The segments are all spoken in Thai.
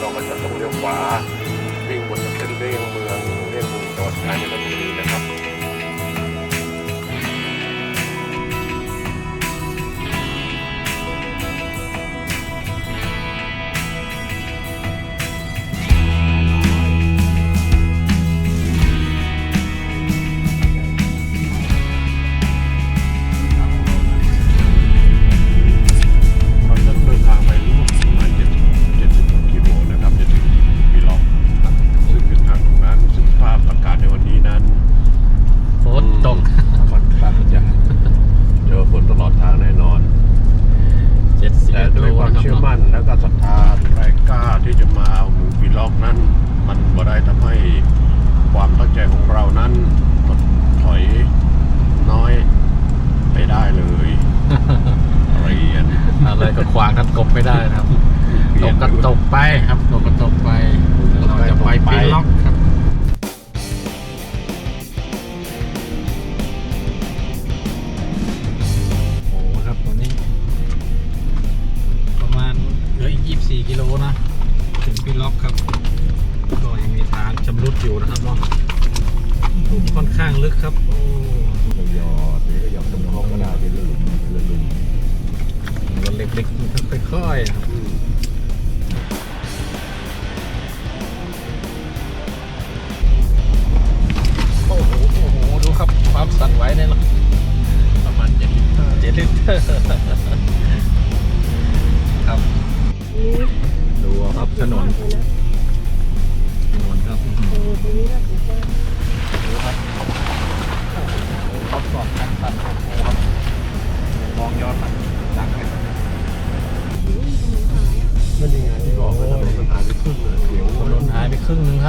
เราก็จะต้องเลี้ยวขวา ค่อยๆครับ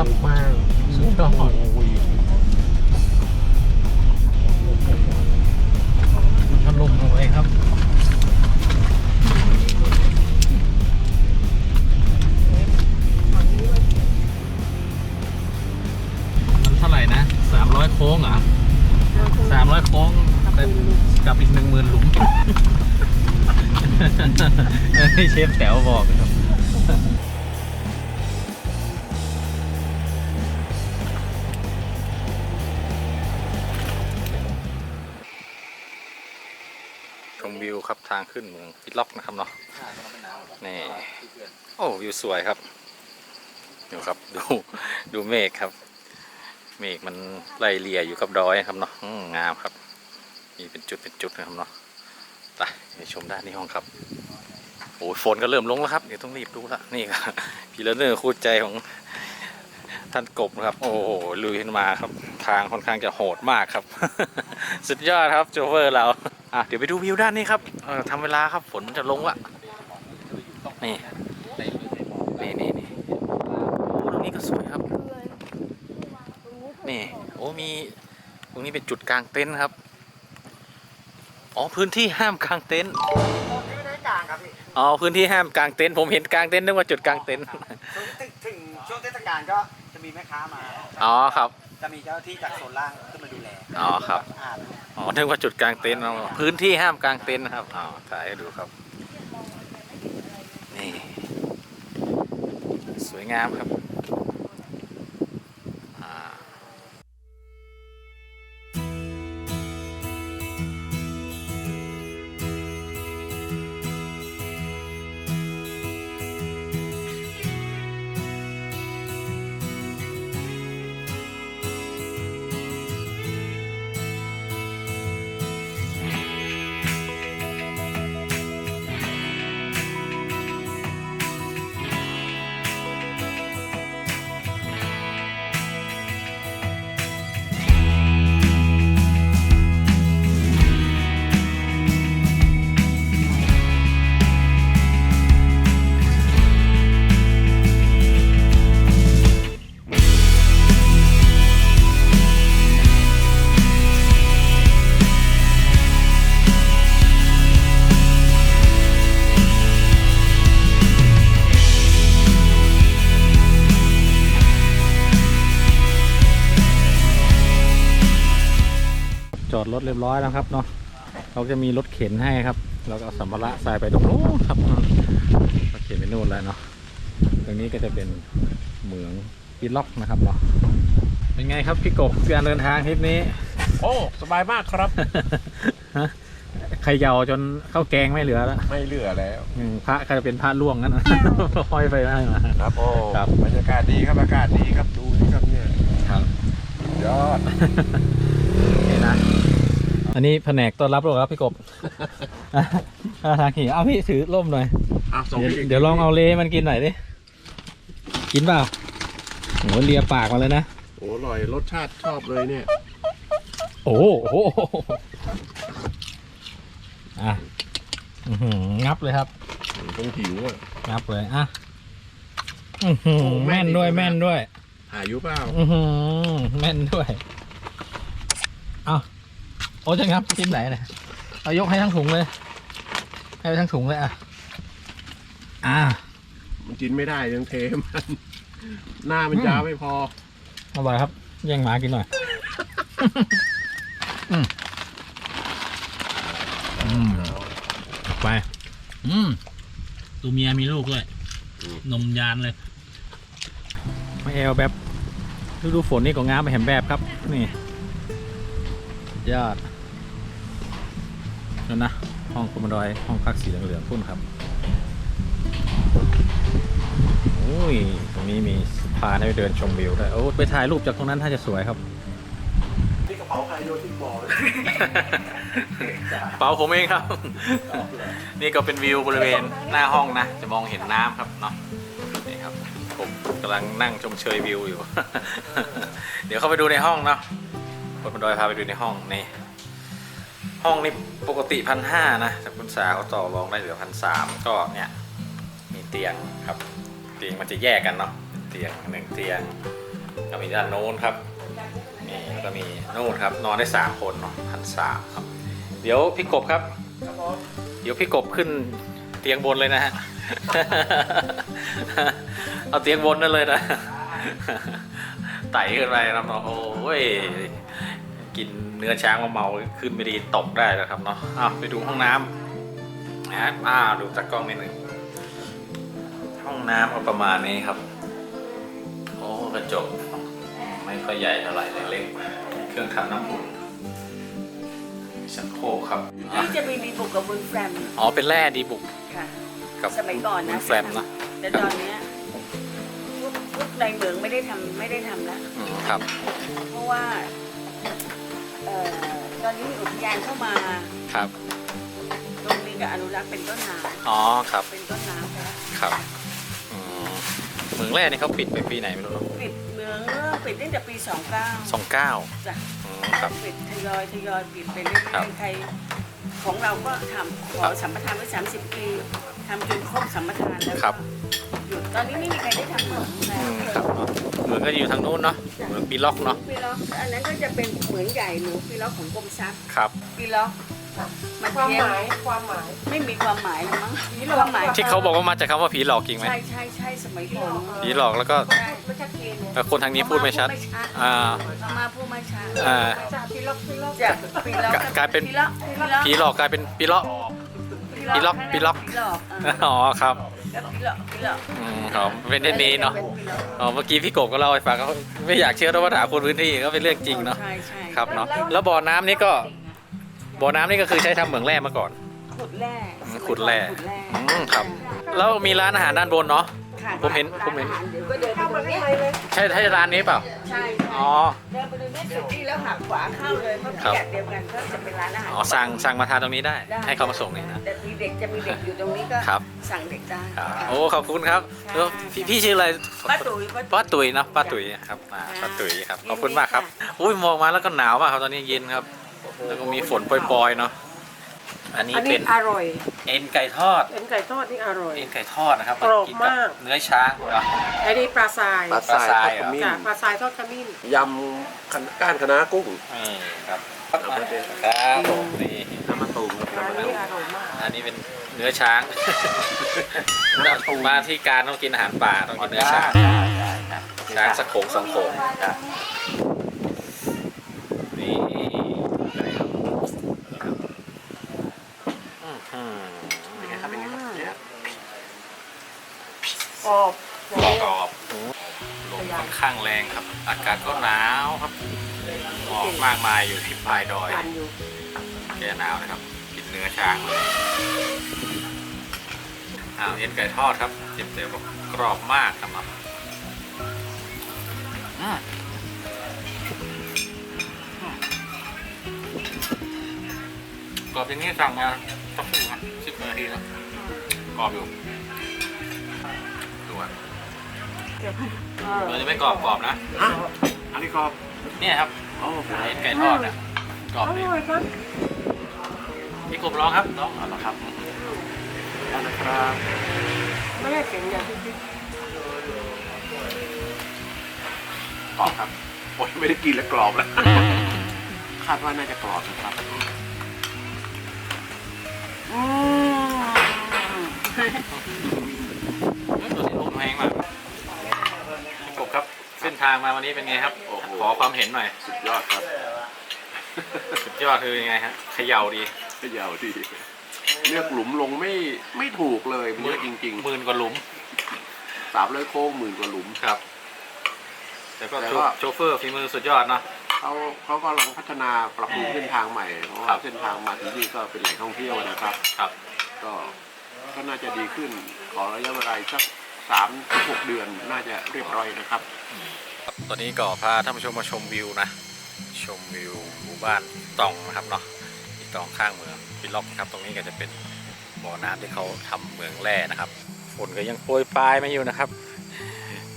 ครึ่งหนึ่งครับมากสุดยอด วิวครับทางขึ้นเมืองพิล็อกนะครับเนาะนี่โอ้วิวสวยครับดูครับดูดูเมฆครับ เมฆมันไล่เลี่ยอยู่กับดอยครับเนาะงามครับมีเป็นจุดเป็นจุดนะครับเนาะไปไปชมด้านนี้ห้องครับโอ้ยฝนก็เริ่มลงแล้วครับเดี๋ยวต้องรีบดูละนี่ครับพีเลเนอร์คู่ใจของ ท่านกบนะครับ โอ้โหลุยขึ้นมาครับ ทางค่อนข้างจะโหดมากครับ สุดยอดครับโจเวอร์เราอะเดี๋ยวไปดูวิวด้านนี้ครับเออทำเวลาครับฝนมันจะลงละนี่นี่นี่นี่โอ้ตรงนี้ก็สวยครับ นี่โอ้มีตรงนี้เป็นจุดกลางเต็นท์ครับอ๋อพื้นที่ห้ามกลางเต็นท์ไม่ได้กลางครับพี่อ๋อพื้นที่ห้ามกลางเต็นท์ผมเห็นกลางเต็นท์นึกว่าจุดกลางเต็นท์ช่วงถึงถึงช่วงเทศกาลก็จะ มีแม่ค้ามา อ๋อครับ จะมีเจ้าหน้าที่จากโซนล่างขึ้นมาดูแลอ๋อครับ อ่าอ๋อนึกว่าจุดกลางเต็นท์เอาพื้นที่ห้ามกลางเต็นท์นะครับอ๋อถ่ายให้ดูครับ นี่ สวยงามครับ ถเรียบร้อยแล้วครับเนาะเราจะมีรถเข็นให้ครับแล้วก็เอาสัมภาระใส่ไปตรงนู้นครับรถเข็นไปนู่นแล้วเนาะไปรงนี้ก็จะเป็นเหมืองพิล็อกนะครับเนาะเป็นไงครับพี่กบการเดินทางทริปนี้ โอ้สบายมากครับฮะใครเยาจนข้าวแกงไม่เหลือแล้วไม่เหลือแล้วอืมพระก็จะเป็นพระล่วงนั่นนะห้อยไปได้มาครับโอ้ครับบรรยากาศดีครับอากาศดีครับดูนี่ครับเนี่ยครับยอดนี่นะ อันนี้แผนกต้อนรับหรอครับพี่กบอ่าทางขี่เอาพี่ถือร่มหน่อย อะส่งเดี๋ยวพี่เดี๋ยวลองเอาเลมันกินหน่อยดิ กินเปล่าโหเลียปากมาเลยนะ โอ้อร่อยรสชาติชอบเลยเนี่ย โอ้โหโอ้โหอะอื้อหืองับเลยครับ ต้องหิวอะ งับเลยอะอื้อหือโอ้แม่แม่นนอีกด้วยนะแม่นด้วย หายุเปล่า อือหือแม่นด้วยเอา โอ้จะงับชิ้นไหนเนี่ยเอายกให้ทั้งถุงเลย ให้ไปทั้งถุงเลยอะ อ่า มันกินไม่ได้ยังเทมัน หน้ามันยาวไม่พออร่อยครับ แย่งหมากินหน่อยอืมอืมไป อืมตัวเมียมีลูกด้วยอืมนมยานเลยมาแอลแบบฤดูฝนนี่ก็งามไปแหมแบบครับ นี่สุดยอด นั่นนะ ห้องคอมดอย ห้องพักสีเหลืองๆพุ่นครับโอ้ยตรงนี้มีพาให้ไปเดินชมวิวด้วยโอ้ไปถ่ายรูปจากตรงนั้นถ้าจะสวยครับ นี่กระเป๋าใครโยนทิ้งบ่อเลย เป๋าผมเองครับ นี่ก็เป็นวิวบริเวณหน้าห้องนะ จะมองเห็นน้ำครับเนาะนี่ครับ ผมกำลังนั่งชมเชยวิวอยู่ เดี๋ยวเข้าไปดูในห้องเนาะคนบันดอยพาไปดูในห้องนี่ ห้องนี่ปกติพันห้านะแต่คุณสาเขาต่อรองได้เหลือพันสามก็เนี่ยมีเตียงครับ เตียงมันจะแยกกันเนาะเตียงหนึ่งเตียงก็มีด้านโน้นครับนี่แล้วก็มีนู่นครับนอนได้สามคนเนาะพันสามครับ เดี๋ยวพี่กบครับ เดี๋ยวพี่กบขึ้นเตียงบนเลยนะฮะเอาเตียงบนนั่นเลยนะไต่ขึ้นไปนะเนาะโอ้ย กินเนื้อช้างมาเมาขึ้นไม่ดีตกได้แล้วครับเนาะอ้าวไปดูห้องน้ำนะอ้าวดูจากกล้องนิดหนึ่งห้องน้ำก็ประมาณนี้ครับ โอ้กระจกไม่ค่อยใหญ่เท่าไหร่เล็กๆเครื่องทำน้ำอุ่นมีชักโครกครับอะนี่จะมีดีบุกกับบุญแฟมอ๋อเป็นแร่ดีบุกค่ะกับสมัยก่อนนะบุญแฟมนะแต่ตอนเนี้ยพวกพวกในเหมืองไม่ได้ทำไม่ได้ทำแล้วอืมครับ เพราะว่าเอ่อตอนนี้มีอุทยานเข้ามาครับตรงนี้ก็อนุรักษ์เป็นต้นน้อ๋อครับำเป็นต้นน้ำไปแล้วครับอืมเหมืองแร่นี่เขาปิดไปปีไหนไม่รู้เนอะปิดเหมืองปิดตั้งแต่ปี 29สองเก้าจ้ะอืมครับ ปิดทยอยทยอยปิดไปเรื่ครัอบยๆใครของเราก็ทำขอสัมปทานไว้30 ปีทำจนครบสัมปทานแล้วก็ครับหยุด ตอนนี้ไม่มีใครได้ทำเหมืองแล้อืวมครับเหมืองก็อยู่ทางนู้นเนาะเหมืองปีล็อกเนาะปีล็อกอันนั้นก็จะเป็นเหมือนใหญ่หนูปีล็อกของกรมทรัพย์ครับ ปีล็อกมันความเพี้ยหนมายความหมายไม่มีความหมายหรอกมั้งผีหลอกความหมายที่เขาบอกว่ามาจากคำว่าผีหลอกจริงไหมใช่ใช่ใช่สมัยก่อนผีหลอกแล้วก็ใช่ไม่ชัดเจนเนี่ยเอ่อคนทางนี้พูดไม่ชัด อ่า มาพูดไม่ชัดอ่า จากพี่ล็อกพี่ล็อกจากปีล็อกกลายเป็น ปีล็อกปีล็อกผีหลอกกลายเป็นปีล็อก ปีล็อกปีล็อกปีล็อกเอออ๋อครับแล้วปีล็ อกปีล็อกอืมอ๋อเป็นเช่นนี้เนาะป็ปีล็อกอ๋อเมื่อกี้พี่กบก็เล่าให้ฟังเขาไม่อยากเชื่อนะว่าถามคนพื้นที่ก็เป็นเรื่องจริงเนาะใช่ใช่ครับเนาะแล้วบ่อน้ำนี่ก็บ่อน้ำนี่ก็คือใช้ทำเหมืองแร่มาก่อน ขุดแร่อืมขุดแร่ขุดแร่อืมครับ แล้วมีร้านอาหารด้านบนเนาะ ค่ะผมเห็นผมเห็น ร้าอาาเดี๋ยวก็เดิน ไปเข้าตรมางข้างเนี้ยในเลย ใช่ใช่ร้านนี้เปล่า ใช่อ๋อ เดินไปตรงนี้สุดที่แล้วหักขวาเข้าเลยเพราะครับแยกเดียวกันก็จะเป็นร้านอาหารอ๋อสั่งสั่งมาทานตรงนี้ได้ ได้ให้เขามาส่งนี่นะ แต่มีเด็กจะมีเด็กอยู่ตรงนี้ก็ครับ สั่งเด็กได้ครับโอ้ขอบคุณครับแล้วพี่พี่ชื่ออะไร ป้าตุ๋ยป้าตุ๋ยเนาะป้าตุ๋ยครับอ่าป้าตุ๋ยครับขอบคุณมากครับ อุ้ยมองมาแล้วก็หนาวมากครับตอนนี้เย็นครับ แล้วก็มีฝนปล่อยๆเนาะ อันนี้อันนี้เป็นอร่อย เอ็นไก่ทอดเป็นไก่ทอดที่อร่อย เอ็นไก่ทอดนะครับกรอบนมาก เนื้อช้างเหรอ อันนี้ปลาทรายปลาปลาทรายทอดขมิ้นจ้ะปลาทรายทอดขมิ้น ยำคณก้านคะน้ากุ้ง นี่ครับเอามาเด็ดครับผมนี่น้ำมะตูมครับอันน้ำมะนี้ตูมอร่อยมาก อันนี้เป็นเนื้อช้างมาที่การต้องกินอาหารป่าต้องกินเนื้อช้างช้างสักโขงสองโขงนี่ อบกรอบลมค่อนข้างแรงครับ อากาศก็หนาวครับหมอกมากมายอยู่ที่ปลายดอยทานอยู่แกหนาวนะครับ กินเนื้อช้างเลยอ้าวเอ็นไก่ทอดครับเจ็บเตียวบอกกรอบมากครับกรอบอย่างนี้สั่งมาสักครู่นะสิบนาทีแล้วกรอบอยู่ มันจะไม่กรอบกรอบนะ ฮะอันนี้ก็เนี่ยครับโอ้โหเอ็นไก่ทอดเนี่ยกรอบอดีร่อยครับพี่กบร้องครับร้องเอาละครับได้นะครับไม่ได้เก่งอย่างที่คิดกรอบครับโอ้ยไม่ได้กินแล้วกรอบแล้วคาดว่าน่าจะกรอบนะครับอืมเฮ้ยตัวนี้ลมแรงมากพี่กบครับ เส้น ทางมาวันนี้เป็นไงครับ โอ้โห ขอความเห็นหน่อย สุดยอดครับสุดยอดคือยังไงฮะเขย่าดีก็ยาวดี เลือกหลุมลงไม่ไม่ถูกเลยมันเยอะจริงหมื่นกว่าหลุมๆสามร้อยโค้งหมื่นกว่าหลุมครับ แต่ก็แต่โชก็โชเฟอร์ฝีมือสุดยอดเนาะเขาเขากำลังพัฒนาปรับปรุงเส้นทางใหม่เพราะครัว่าบเส้นทางมาที่นี่ก็เป็นแหล่งท่องเที่ยวนะครับครับ ก็ก็น่าจะดีขึ้นขอระยะเวลาอีกสักสามถึงหกเดือนน่าจะเรียบร้อยนะครับครับ ตอนนี้ก็พาท่านผู้ชมมาชมวิวนะ ชมวิวหมู่บ้านตองนะครับเนาะที่ตองข้างเมืองปิล็อกครับ ตรงนี้ก็จะเป็นบ่อน้ำที่เขาทำเมืองแร่นะครับ ฝนก็ยังโปรยปลายมาอยู่นะครับ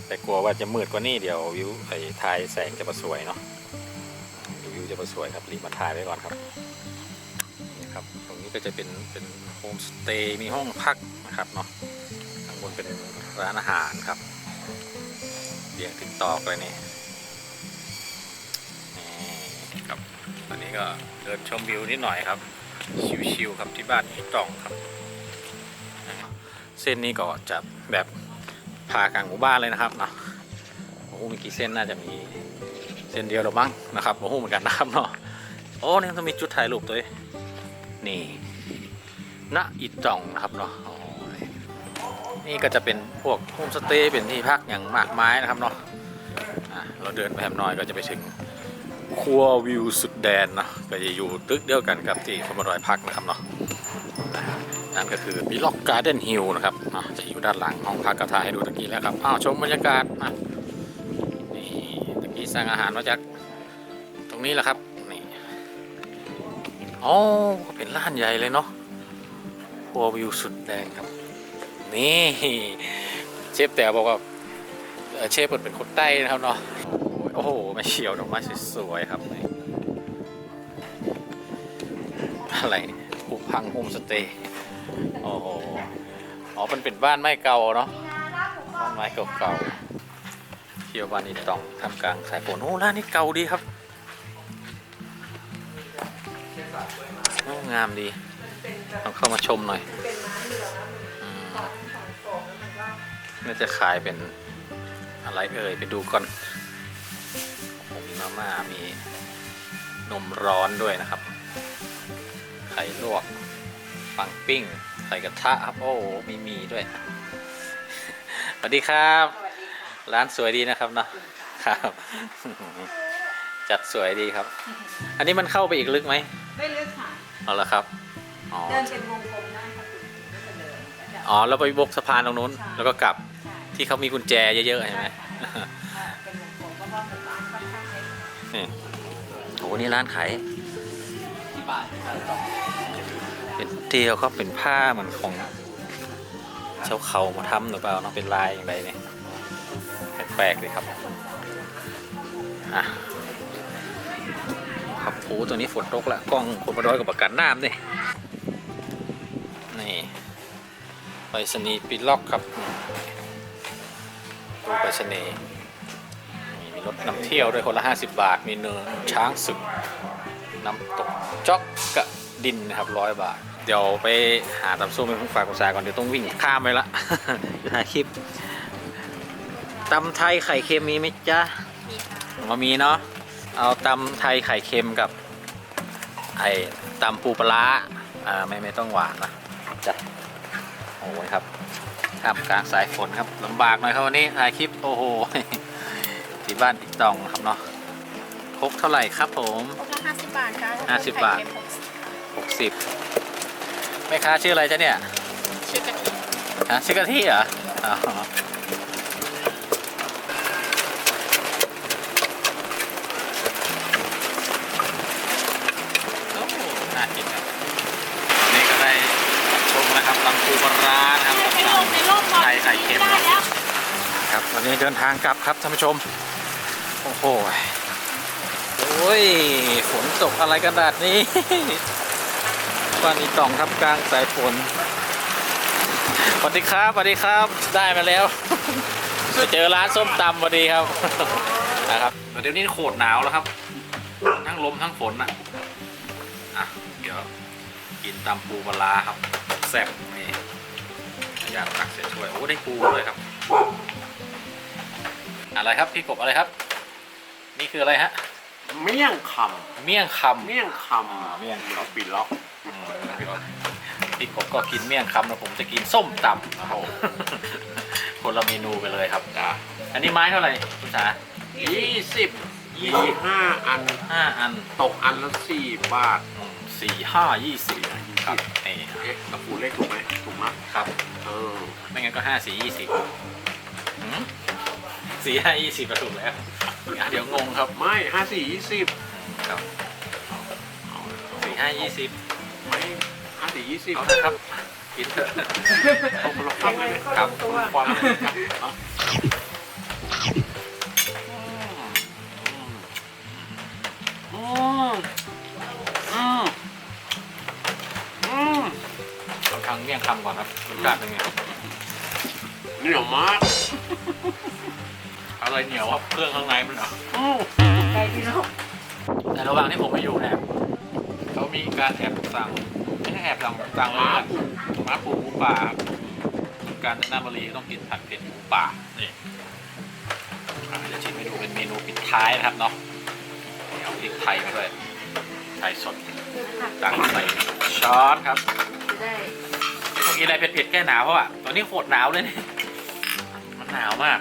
แต่กลัวว่าจะมืดกว่านี้เดี๋ยววิวไอ้ถ่ายแสงจะมาสวยเนาะววิวจะมาสวยครับรีบมาถ่ายไว้ก่อนครับนี่ครับ ตรงนี้ก็จะเป็นเป็นโฮมสเตย์มีห้องพักนะครับเนาะข้างบนเป็นร้านอาหารครับ เรียงติดต่อเลยนี่นี่ครับวันนี้ก็เดินชมวิวนิดหน่อยครับ ชิวๆครับที่บ้านอีตองครับ เส้นนี้ก็จะแบบพากลางหมู่บ้านเลยนะครับเนาะโอ้มีกี่เส้นน่าจะมีเส้นเดียวหรือมั้งนะครับโอ้โหเหมือนกันนะครับเนาะโอ้นี่ต้องมีจุดถ่ายรูปตัวเองนี่ณอีตองนะครับเนาะ นี่ก็จะเป็นพวกโฮมสเตย์เป็นที่พักอย่างมากมายนะครับเนาะเราเดินไปแฮมน้อยก็จะไปถึงครัววิวสุดแดนเนาะก็จะอยู่ตึกเดียวกันกับที่คอมรอยพักนะครับเนาะนั่นก็คือบิล็อกการ์เดนฮิลนะครับจะอยู่ด้านหลังห้องพักกระทายให้ดูตะกี้แล้วครับอ้าวชมบรรยากาศอะนี่ตะกี้สั่งอาหารมาจากตรงนี้แหละครับนี่อ๋อเป็นร้านใหญ่เลยเนาะครัววิวสุดแดนครับ นี่เชฟแต่บอกว่าเชฟเปิดเป็นคนใต้นะครับเนาะโอ้โหมาเฉียวดอกไม้สวยๆครับอะไรผูพังโฮมสเตย์โอ้โหอ๋อมันเป็นบ้านไม้เก่าเนาะบ้านไม้เก่าๆเที่ยวบ้านอีตองทำกลางสายฝนโอ้ร้านนี้เก่าดีครับโอ้งามดีต้องเข้ามาชมหน่อย น่าจะขายเป็นอะไรเอ่ย ไปดูก่อนมีมาม่ามีนมร้อนด้วยนะครับ ไข่ลวก ปังปิ้งไข่กระทะครับโอ้มีหมีด้วย สวัสดีครับ ร้านสวยดีนะครับเนาะ ครับ จัดสวยดีครับ อันนี้มันเข้าไปอีกลึกไหม ไม่ลึกค่ะ เอาละครับ อ๋อ เดินเป็นวงกลมได้ค่ะคุณก็จะเดินก็จะอ๋อ แล้วไปบกสะพานตรงนู้นใช่แล้วก็กลับใช่ ที่เขามีกุญแจเยอะๆใช่ไหมอ่าเป็นวงกลมเพราะว่าหมู่บ้านค่อนข้างเล็กนี่โอ้นี่ร้านขายเป็นเตียวเขาเป็นผ้าเหมือนของชาวเขามาทำหรือเปล่าเนาะเป็นลายอย่างไรเนี่ยแปลกๆเลยครับอะครับโอ้ตัวนี้ฝนตกละกล้องคนมาร้อยกับประกันน้ำนี่นี่ไปรษณีย์ปิดล็อกครับ ดูไปรษณีย์มีรถนำเที่ยวด้วยคนละ 50 บาท มีเนินช้างศึกน้ำตกจ๊อกกะดินนะครับร้อยบาท เดี๋ยวไปหาตำส้มเป็นฝากกุศาก่อนเดี๋ยวต้องวิ่งข้ามไปละอยู่หาคลิปตำไทยไข่เค็มมีไหมจ๊ะมามีเนาะเอาตำไทยไข่เค็มกับไอ้ตำปูปลาร้าอ่าไม่ไม่ต้องหวานนะจ้ะโอ้ยครับ ครับกลางสายฝนครับลำบากหน่อยครับวันนี้ถ่ายคลิปโอ้โหที่บ้านติ๊กตองนะครับเนาะพกเท่าไหร่ครับผมพวกละห้าสิบบาทค่ะห้าสิบบาทไข่เค็มหกสิบ60แม่ค้าชื่ออะไรจ๊ะเนี่ย ชื่อกะทิฮะชื่อกะทิเหรออ๋อโอ้ ดินทางกลับครับท่านผู้ชม โอ้โหโอ้ยฝนตกอะไรกระดาษนี้บ้านอีต่องทับกลางสายฝนสวัสดีครับสวัสดีครับได้มาแล้วไปเจอร้านส้มตำพอดีครับนะครับเดี๋ยวนี้โคตรหนาวแล้วครับ ทั้งลมทั้งฝนอะอะเดี๋ยวกินตำปูปลาร้าครับแซ่บนี่อยากตักเสียช่วยโอ้ได้ปูด้วยครับ อะไรครับพี่กบอะไรครับ นี่คืออะไรฮะ เมี่ยงคเมี่ยงคำเมี่ยงคำเมี่ยงเราปิดล็อกำอืมพี่กบก็กินเมี่ยงคำแล้วผมจะกินส้มตำนะครับคนละเมนูไปเลยครับ จ้ะอันนี้ไม้เท่าไหร่คุณสายี่สิบยี่ห้าอัน ห้าอันตกอันละสี่บาท อืมสี่ห้ายี่สิบครับนี่เอ๊ะตะปูเลขถูกไหมถูกมั้ยครับ เออ ไม่งั้นก็ห้าสี่ยี่สิบหืม สี่ห้ายี่สิบก็ถูกแล้วอะเดี๋ยวงงครับไม่ห้าสี่ยี่สิบครับสี่ห้ายี่สิบไม่ห้าสี่ยี่สิบเอาละครับกินเถอะตกคนละครึ่งเลยครับตัวความอืมอืมอืมเอาทางเมี่ยงคำก่อนครับรสชาติเป็นไงครับเหนียวมาก อะไรเหนียวครับเครื่องข้างในมันเหรออืมไก่ที่นกในระหว่างที่ผมไปอยู่เนี่ยเขามีการแอบสั่งไม่ใช่แอบสั่งสั่งเลยอะม้าปูหมูป่าครับการจนบุรีต้องกินผัดเผ็ดหมูป่านี่อะเดี๋ยวชิมให้ดูเป็นเมนูปิดท้ายนะครับเนาะเอาพริกไทยมาด้วยไทยสดตักใส่ช้อนครับจะได้ต้องกินอะไรเผ็ดๆแก้หนาวเพราะว่าตอนนี้โคตรหนาวเลยเนี่ยมันหนาวมาก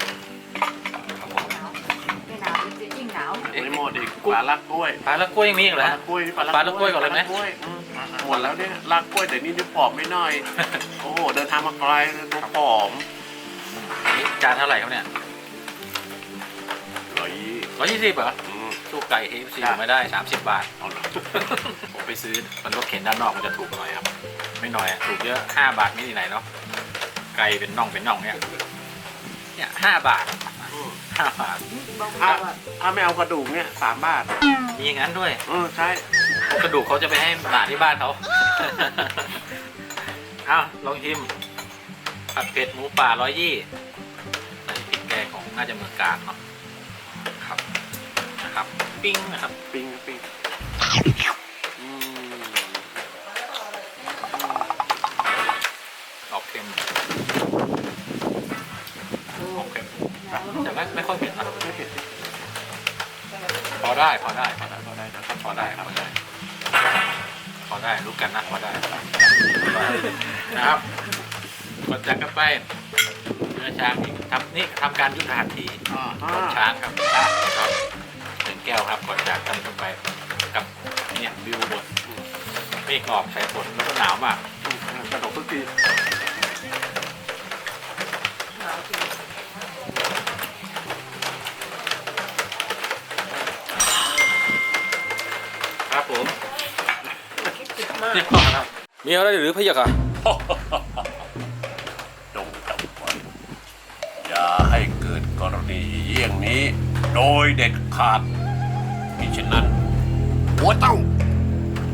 ไม่หมดอีกปลาลักกล้วยปลาละกล้วยยังมีอีกปเหรอลาฮะลักกล้วยปลาลักกล้วยก่อนเลยไหม ปาล้วยอืมหมดแล้วเนี่ยลักกล้วยแต่นี่จะผอมไม่น้อย โอ้โหเดินทางมาไกลตัวผอมนี่จานเท่าไหร่ครับเนี่ยร้อยยี่ร้อยยี่สิบเหรออืม สู้ไก่เอฟซีไม่ได้สามสิบบาท เอาเหรอผมไปซื้อมันรถเข็นด้านนอกมันจะถูกหน่อยครับ ไม่หน่อยอะถูกเยอะห้าบาทไม่ที่ไหนเนาะไก่เป็นน่องเป็นน่องเนี่ยเนี่ยห้าบาทอืมห้าบาทบอ กถ้าว่าถ้าไม่เอากระดูกเนี่ยสามบาทมีอย่างนั้นด้วยเออใช่กระดูกเขาจะไปให้หมาที่บ้านเขา เอาลองชิมผัดเผ็ดหมูป่าร้อยยี่ใส่พริกแกงของน่าจะเมืองการเนาะครับนะครับ ปิ้งนะครับ ปิ้งปิ้งอืมออกเค็มออกเค็มแต่ไม่ไม่ค่อยเผ็ดนะไม่เผ็ดสิพอ ได้พอได้พอได้พอได้นะครับพอได้พอได้พอได้รู้กันนะพอได้นะครับกดจักรกันไปเนื้อช้างนี่ทำนี่ทำการยุทธหัตถีก่อช้างครับครับหนึ่งแก้วครับก่อนจากกันลงไปกับเนี่ยวิวบนเมฆหมอกสายฝนแล้วก็หนาวมากกระดกทุกที มีอะไรหรือพะยะค่ะ จงจำไว้อย่าให้เกิดกรณีเยี่ยงนี้ โดยเด็ดขาดมิฉะนั้น หัวเต้า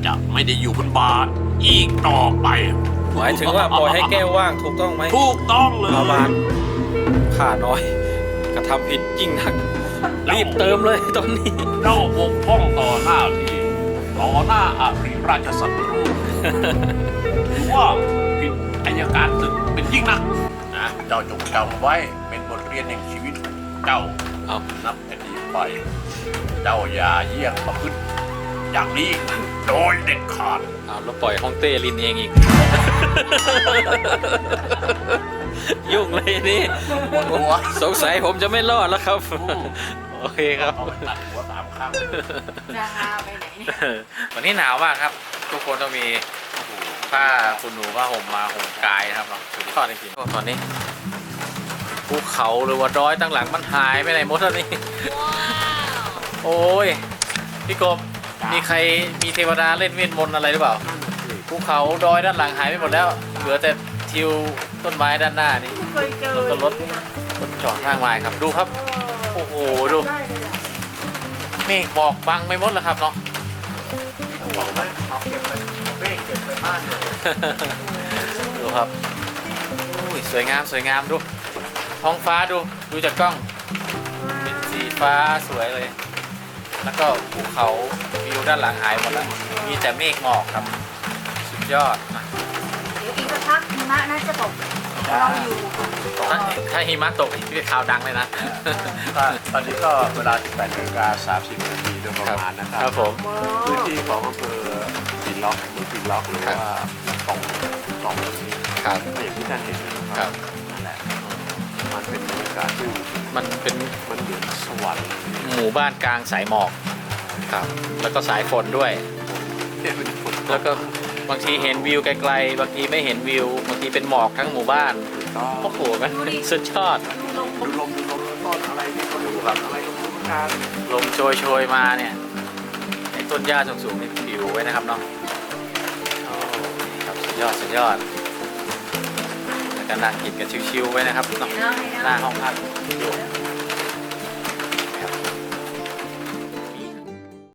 จะไม่ได้อยู่บนบาทอีกต่อไปหมายถึงว่าปล่อยให้แก้วว่างถูกต้องไหมถูกต้องเลยประมาณค่าน้อย กระทำผิดยิ่งหนัก รีบเติมเลยตอนนี้เจ้าบกพร่องต่อหน้าที่ต่อหน้าอาริราชศัตรู หรือว่าผิดอายการศึกเป็นยิ่งนักนะเจ้าจงจำไว้เป็นบทเรียนแห่งชีวิตของเจ้าเอานับแต่นี้ไป เจ้าอย่าเยี่ยงประพฤติอย่างนี้โดยเด็ดขาดเอาแล้วปล่อยฮ่องเต้ลินเองอีก ยุ่งเลยนี่สงสัยผมจะไม่รอดแล้วครับ โอเคครับเอาไป ตัดหัวสามครั้งจะพาไปไหนเนี่ยวันนี้หนาวมากครับ ทุกคนต้องมีผ้าคุณหนูผ้าห่มมาห่มกายนะครับเนาะสุดยอดจริงๆตอนนี้ภูเขาหรือว่าดอยตั้งหลังมันหายไปไหนหมดแล้วนี่โอ้ยพี่กบมีใครมีเทวดาเล่นเวทมนต์อะไรหรือเปล่าภูเขาดอยด้านหลังหายไปหมดแล้ว เหลือแต่ทิวต้นไม้ด้านหน้านี่เคยเจอต้นรถรถจอดข้างไม้ครับดูครับ โอ้โหดูได้ เลยอะเมฆบอกบังไม่หมดแล้วครับเนาะบอกไหมเอาเก็บไปเบ้เก็บไปบ้านเลยดูครับอุ้ยสวยงามสวยงามดู ท้องฟ้าดูดูจากกล้อง เป็นสีฟ้าสวยเลย แล้วก็ภูเขาวิวด้านหลังหายหมดแล้ว มีแต่เมฆหมอกครับ สุดยอดนะเดี๋ยวอีกสักพักหิมะน่าจะตก เราอยู่ถ้าถ้าหิมะตกนี่เป็นข่าวดังเลยนะ ก็ตอนนี้ก็เวลา18นาฬิกา30นาทีโดยประมาณนะคครัรับบผม พื้นที่ของอำเภอปีล็อกหรือปีล็อกหรือว่าสองสองนี้ครับ ก็อย่างที่ท่านเห็นนะคครัรับนั่นแหละมันเป็นบรรยากาศที่มันเป็นมันเหมือนสวรรค์เลยหมู่บ้านกลางสายหมอก ครับ แล้วก็สายฝนด้วย เนี่ยเป็นฝนตแล้วก็ บางทีเห็นวิวไกลๆ บางทีไม่เห็นวิว บางทีเป็นหมอกทั้งหมู่บ้านก็โอ้โหแมันสุดยอด ดูลมดูลมต้นอะไรนี่ก็ดูแบบอะไรก็ไม่รู้เหมือนกันลมโชยโชยๆมาเนี่ยไอ้ต้นหญ้าสูงๆนี่ผิวไว้นะครับเนาะโอ้ครับสุดยอดสุดยอดแล้วก็นั่งกินกันชิวๆไว้นะครับเนาะหน้าห้องพักอยู่